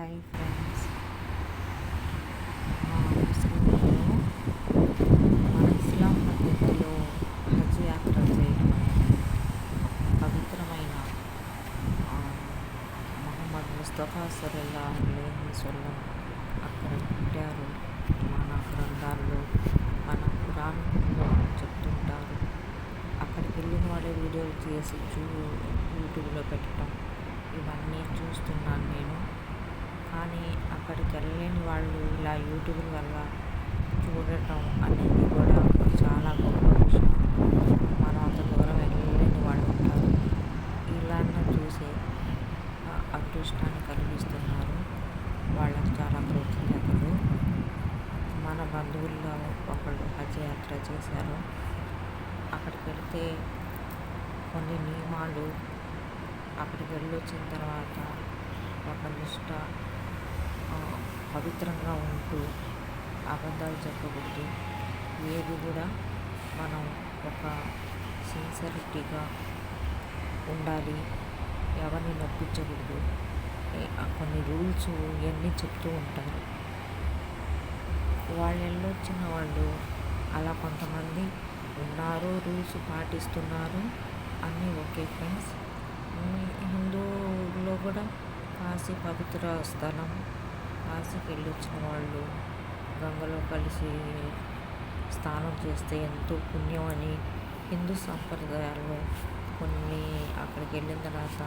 Hi friends మా మన ఇస్లాం పద్ధతిలో హజ్ యాత్ర చేయడం పవిత్రమైన మహమ్మద్ మొహమ్మద్ ముస్తఫా సల్లల్లా అలైహి వసల్లం అక్కడ పెట్టారు. మన గ్రంథాల్లో మన పురాణంలో చెప్తుంటారు. అక్కడికి వెళ్ళిన వాళ్ళే వీడియోలు చేసి చూ యూట్యూబ్లో పెట్టడం ఇవన్నీ చూస్తున్నాను. కానీ అక్కడికి వెళ్ళలేని వాళ్ళు ఇలా యూట్యూబ్ వల్ల చూడటం అనేది కూడా చాలా గొప్ప విషయం. మనం అంత దూరం వెళ్ళలేని వాళ్ళు ఉంటారు. ఇలా చూసే అదృష్టాన్ని కలిగిస్తున్నారు. వాళ్ళకి చాలా కృతజ్ఞతలు. మన బంధువుల్లో ఒకళ్ళు హజ్ యాత్ర చేశారు. అక్కడికి వెళితే కొన్ని నియమాలు అక్కడికి వెళ్ళొచ్చిన తర్వాత ఒక లిస్ట్ పవిత్రంగా ఉంటూ అబద్ధాలు చెప్పకూడదు ఏది కూడా మనం ఒక సిన్సరిటీగా ఉండాలి. ఎవరిని నొప్పించకూడదు. కొన్ని రూల్స్ ఇవన్నీ చెప్తూ ఉంటారు. వాళ్ళు వెళ్ళొచ్చిన వాళ్ళు అలా కొంతమంది ఉన్నారు రూల్స్ పాటిస్తున్నారు అన్నీ ఓకే ఫ్రెండ్స్. హిందువులో కూడా కాశీ పవిత్ర స్థలం కాశీకి వెళ్ళి వచ్చిన వాళ్ళు గంగలో కలిసి స్నానం చేస్తే ఎంతో పుణ్యం అని హిందూ సాంప్రదాయాల్లో కొన్ని అక్కడికి వెళ్ళిన తర్వాత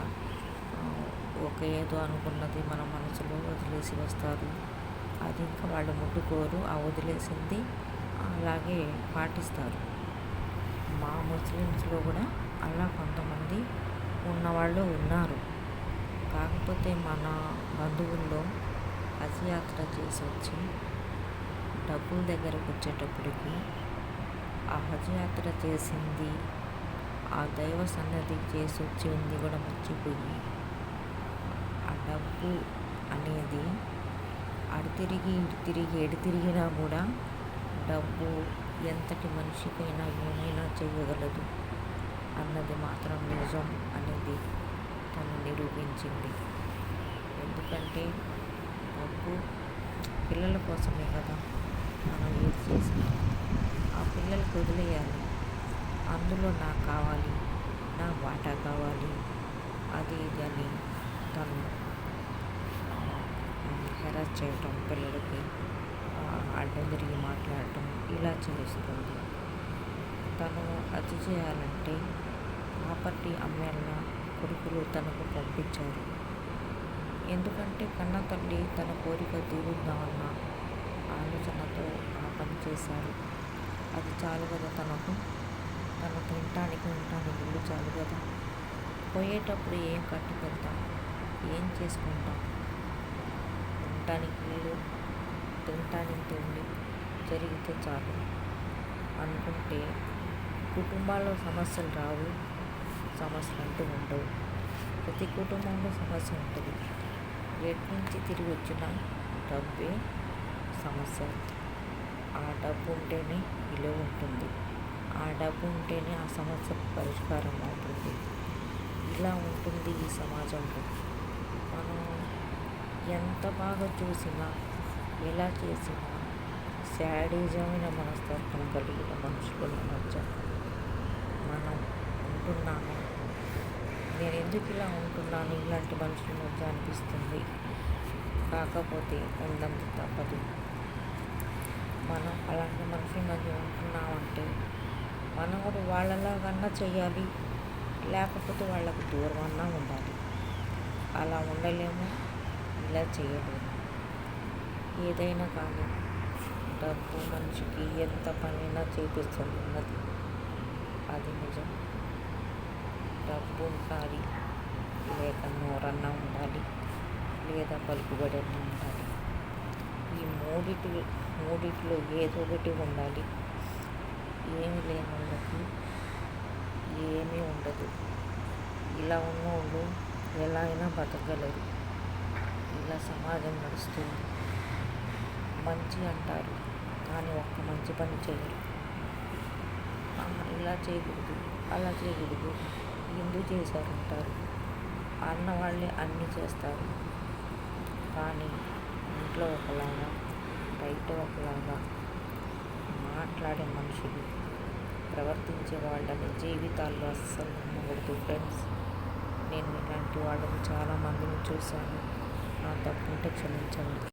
ఒక ఏదో అనుకున్నది మన మనసులో వదిలేసి వస్తారు. అది ఇంకా వాళ్ళు ముట్టుకోరు. ఆ వదిలేసింది అలాగే పాటిస్తారు. మా ముస్లిమ్స్లో కూడా అలా కొంతమంది ఉన్నవాళ్ళు ఉన్నారు. కాకపోతే మన బంధువుల్లో హజ్యాత్ర చేసి వచ్చి డబ్బుల దగ్గరకు వచ్చేటప్పటికి ఆ హజ్ యాత్ర చేసింది ఆ దైవ సన్నద్ధి చేసి వచ్చి ఉంది కూడా మర్చిపోయి. ఆ డబ్బు అనేది అడు తిరిగి ఇటు తిరిగి ఎడు తిరిగినా కూడా డబ్బు ఎంతటి మనిషికైనా ఏమైనా చేయగలదు అన్నది మాత్రం నిజం అనేది తను నిరూపించింది. ఎందుకంటే డబ్బు పిల్లల కోసమే కదా మనం ఏది చేసినా. ఆ పిల్లలకు వదిలేయాలి. అందులో నాకు కావాలి నా వాటా కావాలి అది ఇది అని తను హెరాస్ చేయటం పిల్లలకి అడ్డం తిరిగి మాట్లాడటం ఇలా చేస్తుంది. తను అది చేయాలంటే ప్రాపర్టీ అమ్మేళ్ళ కొడుకులు తనకు పంపించారు. ఎందుకంటే కన్న తల్లి తన కోరిక తీరుద్దామన్న ఆలోచనతో ఆ పని చేశారు. అది చాలు కదా తనకు? తను తినటానికి ఉండటానికి ఇల్లు చాలు కదా? పోయేటప్పుడు ఏం కట్టుకెళ్తాం ఏం చేసుకుంటాం? ఉండటానికి ఇల్లు తినటానికి తిండి జరిగితే చాలు అనుకుంటే కుటుంబాల్లో సమస్యలు రావు సమస్యలు అంటూ ఉండవు. ప్రతి కుటుంబంలో సమస్య ఉంటుంది. ఎటు నుంచి తిరిగి వచ్చిన డబ్బే సమస్య. ఆ డబ్బు ఉంటేనే విలువ ఉంటుంది. ఆ డబ్బు ఉంటేనే ఆ సమస్య పరిష్కారం అవుతుంది. ఇలా ఉంటుంది ఈ సమాజంలో. మనం ఎంత బాగా చూసినా ఎలా చేసినా శాడీజమైన మనస్తత్వం కలిగిన మనుషుల మధ్య. మనం ఉంటున్నాము? నేను ఎందుకు ఇలా ఉంటున్నాను ఇలాంటి మనుషుల మధ్య అనిపిస్తుంది. కాకపోతే ఉందంత తప్పదు. మనం అలాంటి మనుషుల మధ్య ఉంటున్నామంటే మనం కూడా వాళ్ళలాగన్నా చేయాలి లేకపోతే వాళ్ళకు దూరం అన్నా ఉండాలి. అలా ఉండలేము. ఇలా చేయలేము. ఏదైనా కానీ డబ్బు మనిషికి ఎంత పనైనా చేపిస్తుంది. ఉన్నది అది నిజం. డబ్బు ఉండాలి లేక నోరన్నా ఉండాలి. లేదా పలుకుబడి ఉండాలి. ఈ మూడిటి మూడిట్లో ఏదో ఒకటి ఉండాలి. ఏమి లేని వాళ్ళకి ఏమీ ఉండదు. ఇలా ఉన్నోళ్ళు ఎలా అయినా బతకగలరు. ఇలా సమాజం నడుస్తుంది. మంచి అంటారు కానీ ఒక్క మంచి పని చేయరు. ఇలా చేయకూడదు అలా చేయకూడదు. ఎందుకు చేశారంటారు? అన్న వాళ్ళే అన్నీ చేస్తారు. కానీ కానీ ఇంట్లో ఒకలాగా బయట ఒకలాగా మాట్లాడే మనుషులు ప్రవర్తించే వాళ్ళని జీవితాల్లో అస్సలు నమ్మకూడదు. ఫ్రెండ్స్ నేను ఇలాంటి వాళ్ళని చాలామందిని చూశాను. నా తప్పుంటే క్షమించండి.